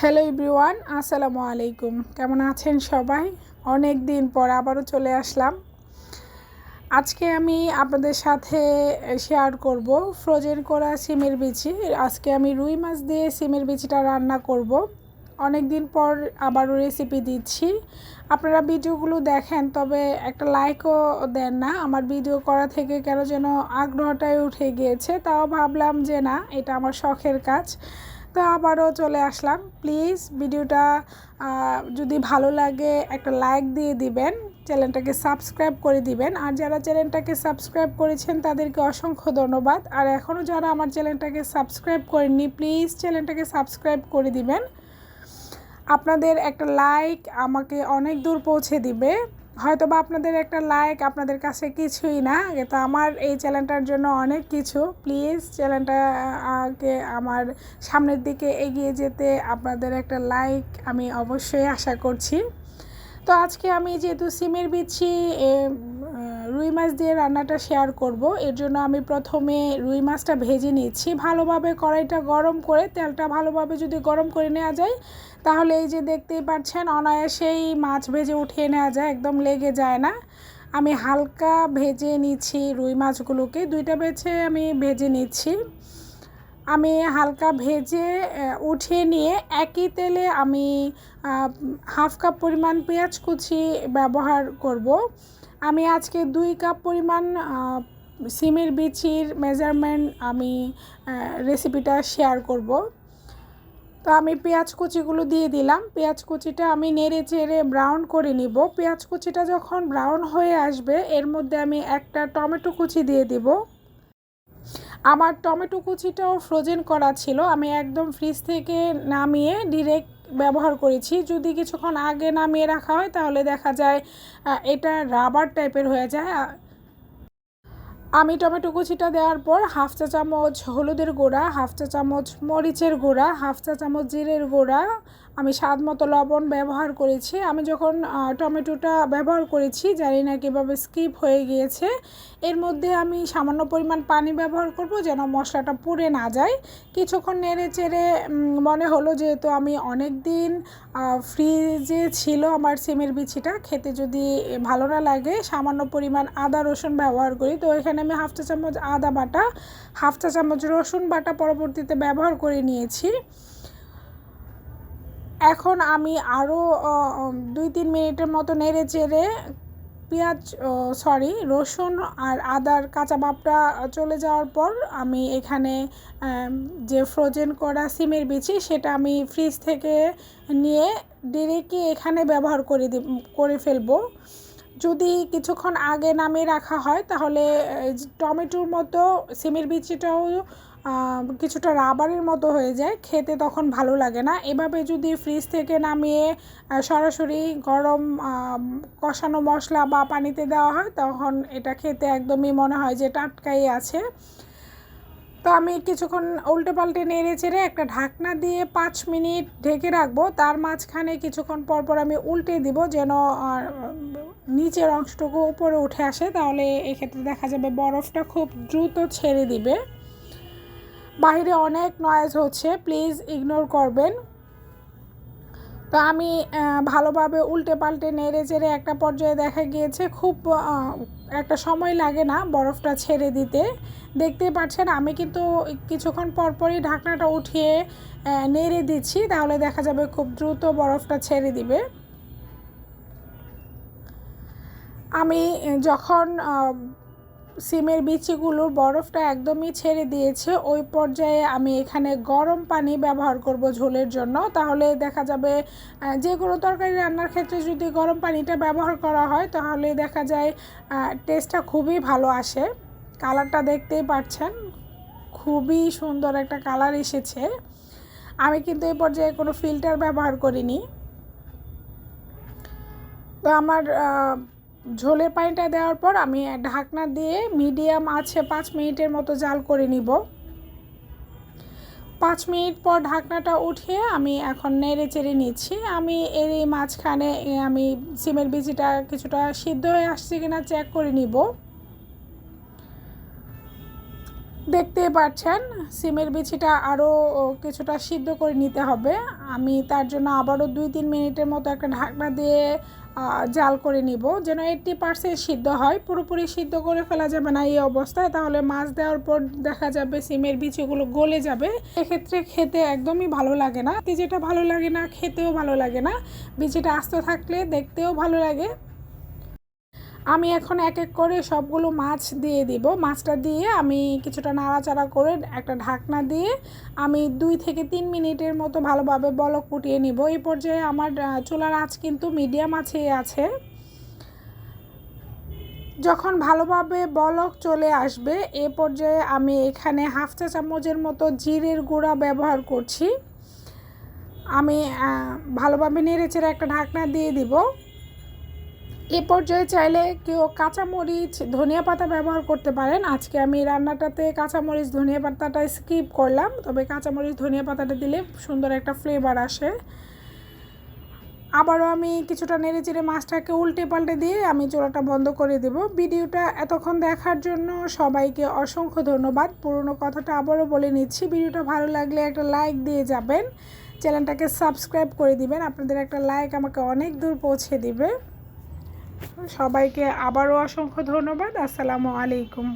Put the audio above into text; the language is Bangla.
হ্যালো ইব্রিওয়ান আসসালামু আলাইকুম। কেমন আছেন সবাই? অনেক দিন পর আবারও চলে আসলাম। আজকে আমি আপনাদের সাথে শেয়ার করব ফ্রোজেন করা সিমের বিচি। আজকে আমি রুই মাছ দিয়ে সিমের বিচিটা রান্না করব। অনেক দিন পর আবারও রেসিপি দিচ্ছি। আপনারা ভিডিওগুলো দেখেন, তবে একটা লাইকও দেন না। আমার ভিডিও করা থেকে কেন যেন আগ্রহটাই উঠে গিয়েছে, তাও ভাবলাম যে না, এটা আমার শখের কাজ। তো আবারও চলে আসলাম। প্লিজ ভিডিওটা যদি ভালো লাগে একটা লাইক দিয়ে দিবেন, চ্যানেলটাকে সাবস্ক্রাইব করে দিবেন। আর যারা চ্যানেলটাকে সাবস্ক্রাইব করেছেন, তাদেরকে অসংখ্য ধন্যবাদ। আর এখনও যারা আমার চ্যানেলটাকে সাবস্ক্রাইব করেননি প্লিজ চ্যানেলটাকে সাবস্ক্রাইব করে দিবেন। আপনাদের একটা লাইক আমাকে অনেক দূর পৌঁছে দিবে। হয়তো বা আপনাদের একটা লাইক আপনাদের কাছে কিছুই না তো আমার এই চ্যানেলটার জন্য অনেক কিছু। প্লিজ চ্যানেলটাকে আমার সামনের দিকে এগিয়ে যেতে আপনাদের একটা লাইক আমি অবশ্যই আশা করছি। তো আজকে আমি যেহেতু সিমের বিচ্ছি রুই মাছ দিয়ে রান্নাটা শেয়ার করব। এর জন্য আমি প্রথমে রুই মাছটা ভেজে নিচ্ছি। ভালোভাবে কড়াইটা গরম করে তেলটা ভালোভাবে যদি গরম করে নেওয়া যায়, তাহলে এই যে দেখতেই পাচ্ছেন, অনায়াসেই মাছ ভেজে উঠিয়ে নেওয়া যায়, একদম লেগে যায় না। আমি হালকা ভেজে নিচ্ছি রুই মাছগুলোকে। দুইটা বেছে আমি ভেজে নিচ্ছি। আমি হালকা ভেজে উঠিয়ে নিয়ে একই তেলে আমি হাফ কাপ পরিমাণ পেঁয়াজ কুচি ব্যবহার করব। আমি আজকে দুই কাপ পরিমাণ সিমের বিচির মেজারমেন্ট আমি রেসিপিটা শেয়ার করব। তো আমি পেঁয়াজ কুচিগুলো দিয়ে দিলাম। পেঁয়াজ কুচিটা আমি নেড়ে চেড়ে ব্রাউন করে নিব। পেঁয়াজ কুচিটা যখন ব্রাউন হয়ে আসবে, এর মধ্যে আমি একটা টমেটো কুচি দিয়ে দিব। আমার টমেটো কুচিটাও ফ্রোজেন করা ছিল। আমি একদম ফ্রিজ থেকে নামিয়ে ডিরেক্ট ব্যবহার করেছি। যদি কিছুক্ষণ আগে নামিয়ে রাখা হয়, তাহলে দেখা যায় এটা রাবার টাইপের হয়ে যায়। আমি টমেটো কুচিটা দেওয়ার পর হাফ চা চামচ হলুদের গুঁড়া, হাফ চা চামচ মরিচের গুঁড়া, হাফ চা চামচ জিরের গুঁড়া আমি স্বাদ মতো লবণ ব্যবহার করেছি। আমি যখন টমেটোটা ব্যবহার করেছি, জানি না কীভাবে স্কিপ হয়ে গিয়েছে। এর মধ্যে আমি সামান্য পরিমাণ পানি ব্যবহার করব যেন মশলাটা পুড়ে না যায়। কিছুক্ষণ নেড়ে চেড়ে মনে হলো যেহেতু আমি অনেক দিন ফ্রিজে ছিল আমার সিমের বিছিটা খেতে যদি ভালো না লাগে, সামান্য পরিমাণ আদা রসুন ব্যবহার করি। তো এখানে আমি হাফ চা চামচ আদা বাটা, হাফ চা চামচ রসুন বাটা পরবর্তীতে ব্যবহার করে নিয়েছি। এখন আমি আরও দুই তিন মিনিটের মতো নেড়ে চেড়ে পেঁয়াজ সরি রসুন আর আদার কাঁচা বাপটা চলে যাওয়ার পর আমি এখানে যে ফ্রোজেন করা সিমের বিচি সেটা আমি ফ্রিজ থেকে নিয়ে ডিরেক্টলি এখানে ব্যবহার করে দি, করে ফেলব। যদি কিছুক্ষণ আগে নামিয়ে রাখা হয় তাহলে টমেটোর মতো সিমের বিচিটাও কিছুটা রাবারের মতো হয়ে যায়, খেতে তখন ভালো লাগে না। এভাবে যদি ফ্রিজ থেকে নামিয়ে সরাসরি গরম কষানো মশলা বা পানিতে দেওয়া হয়, তখন এটা খেতে একদমই মনে হয় যে টাটকাই আছে। তো আমি কিছুক্ষণ উল্টে পাল্টে নেড়ে চেড়ে একটা ঢাকনা দিয়ে পাঁচ মিনিট ঢেকে রাখব। তার মাঝখানে কিছুক্ষণ পর পর আমি উল্টে দিব যেন নিচের অংশটুকু উপরে উঠে আসে, তাহলে এক্ষেত্রে দেখা যাবে বরফটা খুব দ্রুত ছেড়ে দিবে। বাইরে অনেক নয়েজ হচ্ছে প্লিজ ইগনোর করবেন। তো আমি ভালোভাবে উল্টে পাল্টে নেড়ে চেড়ে একটা পর্যায়ে দেখা গিয়েছে, খুব একটা সময় লাগে না বরফটা ছেড়ে দিতে। দেখতে পাচ্ছেন, আমি কিন্তু কিছুক্ষণ পরপরই ঢাকনাটা উঠিয়ে নেড়ে দিচ্ছি, তাহলে দেখা যাবে খুব দ্রুত বরফটা ছেড়ে দিবে। আমি যখন সিমের বিচিগুলোর বরফটা একদমই ছেড়ে দিয়েছে। ওই পর্যায়ে আমি এখানে গরম পানি ব্যবহার করব ঝোলের জন্য। তাহলে দেখা যাবে যে কোনো তরকারি রান্নার ক্ষেত্রে যদি গরম পানিটা ব্যবহার করা হয়, তাহলে দেখা যায় টেস্টটা খুবই ভালো আসে। কালারটা দেখতেই পাচ্ছেন, খুবই সুন্দর একটা কালার এসেছে। আমি কিন্তু এই পর্যায়ে কোনো ফিল্টার ব্যবহার করিনি। তো আমার ঝোলের পানিটা দেওয়ার পর আমি ঢাকনা দিয়ে মিডিয়াম আছে পাঁচ মিনিটের মতো জাল করে নিব। পাঁচ মিনিট পর ঢাকনাটা উঠিয়ে আমি এখন নেড়ে চেড়ে নিচ্ছি। আমি এর মাঝখানে আমি সিমের বিচিটা কিছুটা সিদ্ধ হয়ে আসছে কিনা চেক করে নিব। দেখতেই পাচ্ছেন সিমের বিচিটা আরও কিছুটা সিদ্ধ করে নিতে হবে। আমি তার জন্য আবারও দুই তিন মিনিটের মতো একটা ঢাকনা দিয়ে জাল করে নিব। যেন এইটটি পার্সেন্ট সিদ্ধ হয়, পুরোপুরি সিদ্ধ করে ফেলা যাবে না এই অবস্থায়। তাহলে মাছ দেওয়ার পর দেখা যাবে সিমের বিচিগুলো গলে যাবে। এক্ষেত্রে খেতে একদমই ভালো লাগে না। যেটা ভালো লাগে না, খেতেও ভালো লাগে না। বিচিটা আস্ত থাকলে দেখতেও ভালো লাগে। আমি এখন এক এক করে সবগুলো মাছ দিয়ে দিব। মাছটা দিয়ে আমি কিছুটা নাড়াচাড়া করে একটা ঢাকনা দিয়ে আমি দুই থেকে তিন মিনিটের মতো ভালোভাবে বলক ফুটিয়ে নিব। এই পর্যায়ে আমার চুলার আঁচ কিন্তু মিডিয়াম আছেই আছে। যখন ভালোভাবে বলক চলে আসবে, এ পর্যায়ে আমি এখানে হাফ চা চামচের মতো জিরের গুঁড়া ব্যবহার করছি। আমি ভালোভাবে নেড়েচেড়ে একটা ঢাকনা দিয়ে দিব। এ পর্যায়ে চাইলে কেউ কাঁচামরিচ, ধনিয়া পাতা ব্যবহার করতে পারেন। আজকে আমি রান্নাটাতে কাঁচামরিচ, ধনিয়া পাতাটা স্কিপ করলাম। তবে কাঁচামরিচ, ধনিয়া পাতাটা দিলে সুন্দর একটা ফ্লেভার আসে। আবারও আমি কিছুটা নেড়ে চেড়ে মাছটাকে উল্টে পাল্টে দিয়ে আমি চোলাটা বন্ধ করে দেব। ভিডিওটা এতক্ষণ দেখার জন্য সবাইকে অসংখ্য ধন্যবাদ। পুরনো কথাটা আবারও বলে নিচ্ছি। ভিডিওটা ভালো লাগলে একটা লাইক দিয়ে যাবেন। চ্যানেলটাকে সাবস্ক্রাইব করে দিবেন। আপনাদের একটা লাইক আমাকে অনেক দূর পৌঁছে দিবে। সবাইকে আবারও অসংখ্য ধন্যবাদ। আসসালামু আলাইকুম।